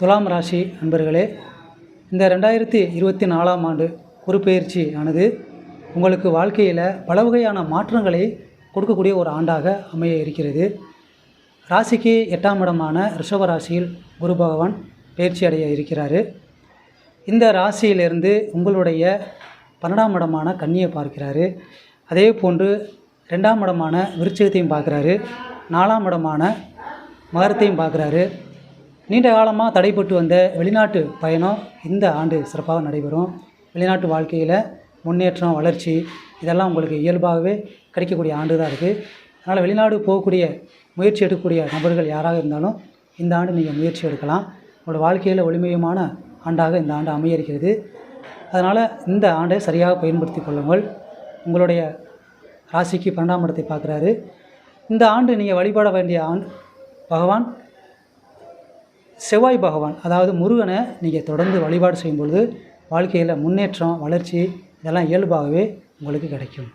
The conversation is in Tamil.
துலாம் ராசி நண்பர்களே இந்த ரெண்டாயிரத்தி இருபத்தி நாலாம் ஆண்டு குருப்பெயர்ச்சி ஆனது உங்களுக்கு வாழ்க்கையில் பல வகையான மாற்றங்களை கொடுக்கக்கூடிய ஒரு ஆண்டாக அமைய இருக்கிறது. ராசிக்கு எட்டாம் இடமான ரிஷப ராசியில் குரு பகவான் பயிற்சி அடைய இருக்கிறார். இந்த ராசியிலிருந்து உங்களுடைய பன்னெண்டாம் இடமான கன்னியை பார்க்கிறாரு. அதே போன்று ரெண்டாம் இடமான விருச்சகத்தையும் பார்க்குறாரு. நாலாம் இடமான மகரத்தையும் பார்க்குறாரு. நீண்ட காலமாக தடைப்பட்டு வந்த வெளிநாட்டு பயணம் இந்த ஆண்டு சிறப்பாக நடைபெறும். வெளிநாட்டு வாழ்க்கையில் முன்னேற்றம் வளர்ச்சி இதெல்லாம் உங்களுக்கு இயல்பாகவே கிடைக்கக்கூடிய ஆண்டு தான் இருக்குது அதனால் வெளிநாடு போகக்கூடிய முயற்சி எடுக்கக்கூடிய நபர்கள் யாராக இருந்தாலும் இந்த ஆண்டு நீங்கள் முயற்சி எடுக்கலாம். உங்களோட வாழ்க்கையில் ஒளிமயமான ஆண்டாக இந்த ஆண்டு அமைய இருக்கிறது அதனால் இந்த ஆண்டை சரியாக பயன்படுத்தி கொள்ளுங்கள். உங்களுடைய ராசிக்கு பன்னெண்டாம் இடத்தை பார்க்குறாரு. இந்த ஆண்டு நீங்கள் வழிபட வேண்டிய ஆண் பகவான் செவ்வாய் பகவான் அதாவது முருகனை நீங்கள் தொடர்ந்து வழிபாடு செய்யும் பொழுது வாழ்க்கையில் முன்னேற்றம் வளர்ச்சி இதெல்லாம் இயல்பாகவே உங்களுக்கு கிடைக்கும்.